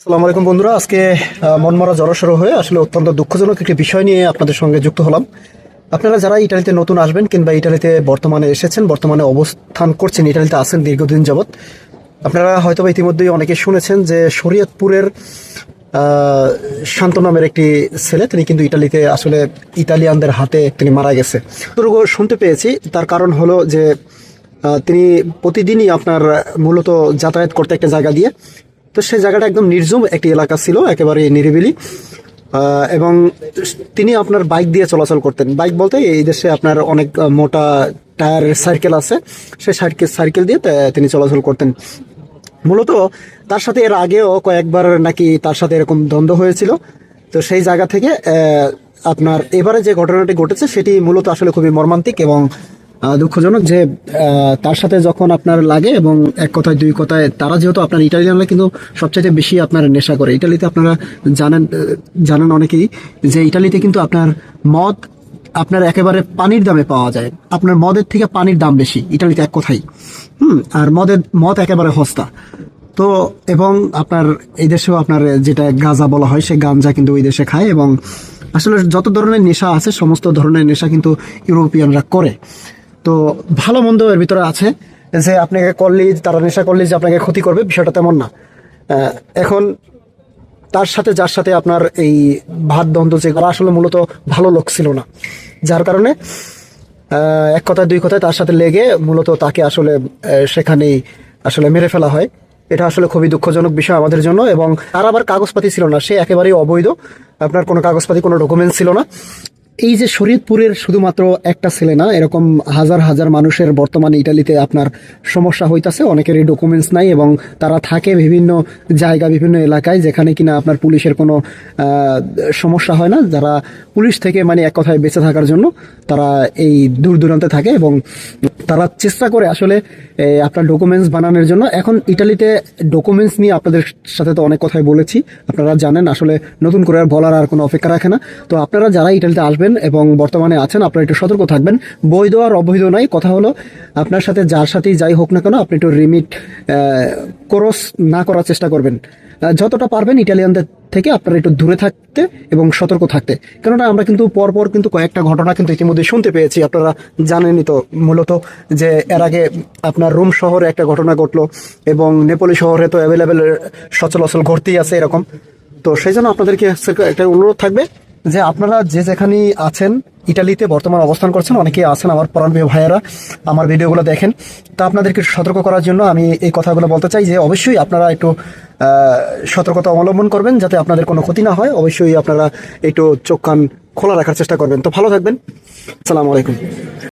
আসসালামু আলাইকুম বন্ধুরা, আজকে মনমরা জড়সড় হয়ে আসলে অত্যন্ত দুঃখজনক একটি বিষয় নিয়ে আপনাদের সঙ্গে যুক্ত হলাম। আপনারা যারা ইটালিতে নতুন আসবেন কিংবা ইটালিতে বর্তমানে এসেছেন, বর্তমানে অবস্থান করছেন, ইটালিতে আছেন দীর্ঘদিন যাবৎ, আপনারা হয়তো ইতিমধ্যেই অনেকে শুনেছেন যে শরীয়তপুরের শান্ত নামের একটি ছেলে, তিনি কিন্তু ইটালিতে আসলে ইতালিয়ানদের হাতে তিনি মারা গেছে। যতটুকু শুনতে পেয়েছি, তার কারণ হলো যে তিনি প্রতিদিনই আপনার মূলত যাতায়াত করতে একটা জায়গা দিয়ে তো সেই জায়গাটা একদম নির্জম একটি এলাকা ছিল, একেবারে নিরিবিলি। এবং তিনি আপনার বাইক দিয়ে চলাচল করতেন। বাইক বলতে এই দেশে আপনার অনেক মোটা টায়ারের সাইকেল আছে। সেই সাইকেল সাইকেল দিয়ে তিনি চলাচল করতেন। মূলত তার সাথে এর আগেও কয়েকবার নাকি তার সাথে এরকম দ্বন্দ্ব হয়েছিল। তো সেই জায়গা থেকে আপনার এবারে যে ঘটনাটি ঘটেছে, সেটি মূলত আসলে খুবই মর্মান্তিক এবং দুঃখজনক যে তার সাথে যখন আপনার লাগে এবং এক কথায় দুই কথায়, তারা যেহেতু আপনার ইটালিয়ানরা কিন্তু সবচাইতে বেশি আপনার নেশা করে। ইটালিতে আপনারা জানেন জানেন অনেকেই যে ইটালিতে কিন্তু আপনার মদ আপনার একেবারে পানির দামে পাওয়া যায়। আপনার মদের থেকে পানির দাম বেশি, ইটালিতে এক কথাই। হুম, আর মদের, মদ একেবারে সস্তা। তো, এবং আপনার এই দেশেও আপনার যেটা গাঁজা বলা হয়, সে গাঞ্জা কিন্তু ওই দেশে খায় এবং আসলে যত ধরনের নেশা আছে, সমস্ত ধরনের নেশা কিন্তু ইউরোপিয়ানরা করে। তো ভালো মন্দ এর ভিতরে আছে যে আপনাকে করলেই তারা নেশা করলেই যে আপনাকে ক্ষতি করবে, বিষয়টা তেমন না। এখন তার সাথে যার সাথে আপনার এই ভাত দ্বন্দ্ব যে তারা আসলে মূলত ভালো লোক ছিল না। যার কারণে এক কথায় দুই কথায় তার সাথে লেগে মূলত তাকে আসলে সেখানেই আসলে মেরে ফেলা হয়। এটা আসলে খুবই দুঃখজনক বিষয় আমাদের জন্য এবং তার আবার কাগজপাতি ছিল না, সে একেবারেই অবৈধ। আপনার কোনো কাগজপাতি, কোনো ডকুমেন্টস ছিল না। এই যে শরীয়তপুরের শুধুমাত্র একটা ছেলে না, এরকম হাজার হাজার মানুষের বর্তমানে ইটালিতে আপনার সমস্যা হইতাছে, অনেকেরই ডকুমেন্টস নাই এবং তারা থাকে বিভিন্ন জায়গা, বিভিন্ন এলাকায় যেখানে কিনা আপনার পুলিশের কোনো সমস্যা হয় না। যারা পুলিশ থেকে মানে এক কথায় বেঁচে থাকার জন্য তারা এই দূর দূরান্তে থাকে এবং তারা চেষ্টা করে আসলে আপনার ডকুমেন্টস বানানোর জন্য। এখন ইটালিতে ডকুমেন্টস নিয়ে আপনাদের সাথে তো অনেক কথাই বলেছি, আপনারা জানেন আসলে নতুন করে বলার আর কোনো অপেক্ষা রাখে না। তো আপনারা যারা ইটালিতে আসবেন এবং বর্তমানে আছেন, আপনারা একটু সতর্ক থাকবেন। বৈধ আর অবৈধ নয়, কথা হলো আপনার সাথে যার সাথেই যাই হোক না কেন, আপনি একটু রিমিট ক্রস না করার চেষ্টা করবেন। যতটা পারবেন ইটালিয়ানদের থেকে আপনারা একটু দূরে থাকতে এবং সতর্ক থাকতে। কেননা আমরা কিন্তু পরপর কিন্তু কয়েকটা ঘটনা কিন্তু ইতিমধ্যে শুনতে পেয়েছি, আপনারা জানেনই তো মূলত যে এর আগে আপনার রোম শহরে একটা ঘটনা ঘটলো এবং নেপোলি শহরে তো অ্যাভেলেবেল সচলাচল ঘটতেই আছে এরকম। তো সেই জন্য আপনাদেরকে একটা অনুরোধ থাকবে যে আপনারা যে যেখানে আছেন, ইটালিতে বর্তমান অবস্থান করছেন, অনেকেই আছেন আমার পরাণবীয় ভাইয়েরা, আমার ভিডিওগুলো দেখেন। তা আপনাদেরকে সতর্ক করার জন্য আমি এই কথাগুলো বলতে চাই যে অবশ্যই আপনারা একটু সতর্কতা অবলম্বন করবেন যাতে আপনাদের কোনো ক্ষতি না হয়। অবশ্যই আপনারা একটু চোখ কান খোলা রাখার চেষ্টা করবেন। তো ভালো থাকবেন। আসসালামু আলাইকুম।